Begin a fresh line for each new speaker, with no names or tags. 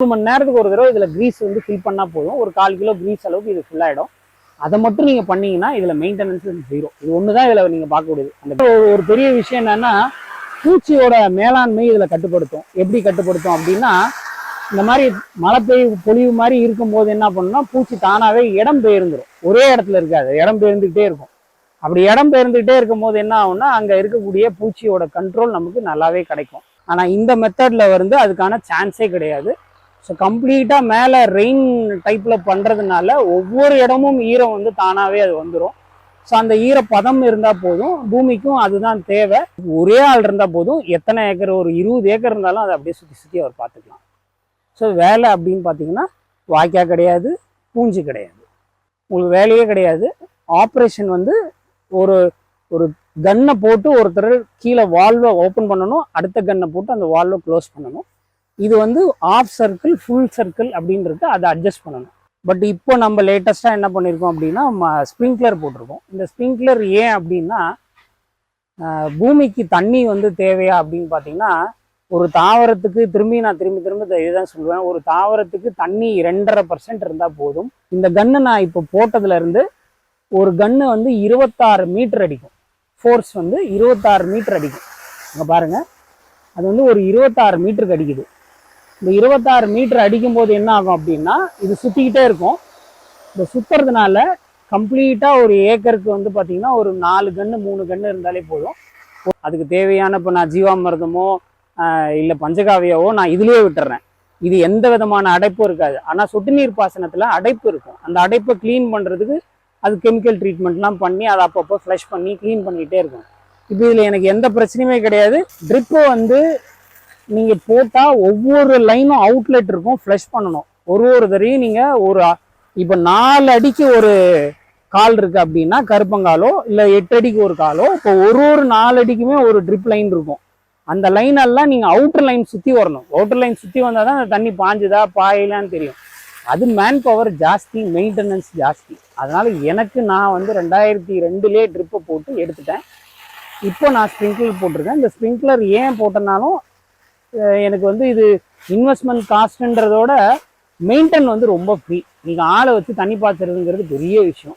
ஒரு மணி நேரத்துக்கு ஒரு தடவை இதில் க்ரீஸ் வந்து ஃபில் பண்ணால் போதும். ஒரு கால் கிலோ க்ரீஸ் அளவுக்கு இது ஃபுல்லாகிடும் அதை மட்டும் நீங்கள் பண்ணீங்கன்னா இதில் மெயின்டெனன்ஸ் ஜீரோ இது ஒன்று தான் இதில் நீங்கள் பார்க்கக்கூடியது அந்த ஒரு- ஒரு பெரிய விஷயம் என்னென்னா பூச்சியோட மேலாண்மை இதில் கட்டுப்படுத்தும். எப்படி கட்டுப்படுத்தும் அப்படின்னா இந்த மாதிரி மழை பெய்ய பொழிவு மாதிரி இருக்கும்போது என்ன பண்ணுன்னா பூச்சி தானாகவே இடம் பெயர்ந்துடும் ஒரே இடத்துல இருக்காது. இடம் பெயர்ந்துக்கிட்டே இருக்கும். அப்படி இடம் பெயர்ந்துக்கிட்டே இருக்கும்போது என்ன ஆகும்னா அங்கே இருக்கக்கூடிய பூச்சியோட கண்ட்ரோல் நமக்கு நல்லாவே கிடைக்கும். ஆனால் இந்த மெத்தடில் வந்து அதுக்கான சான்ஸே கிடையாது. ஸோ கம்ப்ளீட்டாக மேலே ரெயின் டைப்பில் பண்ணுறதுனால ஒவ்வொரு இடமும் ஈரம் வந்து தானாகவே அது வந்துடும் ஸோ அந்த ஈரப்பதம் இருந்தால் போதும் பூமிக்கும் அதுதான் தேவை. ஒரே ஆள் இருந்தால் போதும் எத்தனை ஏக்கர் ஒரு இருபது ஏக்கர் இருந்தாலும் அதை அப்படியே சுற்றி சுற்றி அவர் பார்த்துக்கலாம். ஸோ வேலை அப்படின்னு பார்த்தீங்கன்னா வாய்க்கா கிடையாது பூஞ்சி கிடையாது. உங்களுக்கு வேலையே கிடையாது. ஆப்ரேஷன் வந்து ஒரு ஒரு கன்னை போட்டு ஒருத்தர் கீழே வால்வை ஓப்பன் பண்ணணும் அடுத்த கன்னை போட்டு அந்த வால்வை க்ளோஸ் பண்ணணும். இது வந்து ஆஃப் சர்க்கிள் ஃபுல் சர்க்கிள் அப்படின்றது அதை அட்ஜஸ்ட் பண்ணணும். பட் இப்போ நம்ம லேட்டஸ்ட்டாக என்ன பண்ணியிருக்கோம் அப்படின்னா ஸ்ப்ரிங்க்லர் போட்டிருக்கோம். இந்த ஸ்ப்ரிங்க்லர் ஏன் அப்படின்னா பூமிக்கு தண்ணி வந்து தேவையா அப்படின்னு பார்த்தீங்கன்னா ஒரு தாவரத்துக்கு திரும்பி நான் திரும்பி திரும்ப இதை இதுதான் சொல்லுவேன். ஒரு தாவரத்துக்கு தண்ணி ரெண்டரை பர்சன்ட் இருந்தால் போதும். இந்த கன்று நான் இப்போ போட்டதுலேருந்து ஒரு கன்று வந்து இருபத்தாறு மீட்டர் அடிக்கும். ஃபோர்ஸ் வந்து இருபத்தாறு மீட்டர் அடிக்கும். இங்கே பாருங்கள் அது வந்து ஒரு இருபத்தாறு மீட்டருக்கு அடிக்குது. இந்த இருபத்தாறு மீட்டர் அடிக்கும்போது என்ன ஆகும் அப்படின்னா இது சுற்றிக்கிட்டே இருக்கும். இந்த சுற்றுறதுனால கம்ப்ளீட்டாக ஒரு ஏக்கருக்கு வந்து பார்த்திங்கன்னா ஒரு நாலு கன்று மூணு கன்று இருந்தாலே போதும். அதுக்கு தேவையான இப்போ நான் ஜீவாமிர்தமோ இல்லை பஞ்சகாவியாவோ நான் இதுலேயே விட்டுறேன். இது எந்த விதமான அடைப்பும் இருக்காது. ஆனால் சொட்டு நீர் பாசனத்தில் அடைப்பு இருக்கும். அந்த அடைப்பை க்ளீன் பண்ணுறதுக்கு அது கெமிக்கல் ட்ரீட்மெண்ட்லாம் பண்ணி அதை அப்பப்போ ஃப்ளஷ் பண்ணி க்ளீன் பண்ணிக்கிட்டே இருக்கும். இப்போ இதில் எனக்கு எந்த பிரச்சனையுமே கிடையாது. ட்ரிப்பு வந்து நீங்கள் போட்டால் ஒவ்வொரு லைனும் அவுட்லெட் இருக்கும் ஃப்ளஷ் பண்ணணும். ஒரு ஒரு தரையும் நீங்கள் ஒரு இப்போ நாலு அடிக்கு ஒரு கால் இருக்குது அப்படின்னா கருப்பங்காலோ இல்லை எட்டு அடிக்கு ஒரு காலோ இப்போ ஒரு ஒரு நாலு அடிக்குமே ஒரு ட்ரிப் லைன் இருக்கும். அந்த லைன் எல்லாம் நீங்கள் அவுட்டர் லைன் சுற்றி வரணும். அவுட்டர் லைன் சுற்றி வந்தால் தான் அந்த தண்ணி பாஞ்சுதா பாயலான்னு தெரியும். அது மேன் பவர் ஜாஸ்தி மெயின்டெனன்ஸ் ஜாஸ்தி. அதனால் எனக்கு நான் வந்து ரெண்டாயிரத்தி ரெண்டுலேயே ட்ரிப்பை போட்டு எடுத்துட்டேன். இப்போ நான் ஸ்ப்ரிங்க்லர் போட்டிருக்கேன். இந்த ஸ்ப்ரிங்க்லர் ஏன் போட்டனாலும் எனக்கு வந்து இது இன்வெஸ்ட்மெண்ட் காஸ்ட்ன்றதோட மெயின்டைன் வந்து ரொம்ப ஃப்ரீ நீங்கள் ஆளை வச்சு தண்ணி பாய்ச்சறதுங்கிறது பெரிய விஷயம்.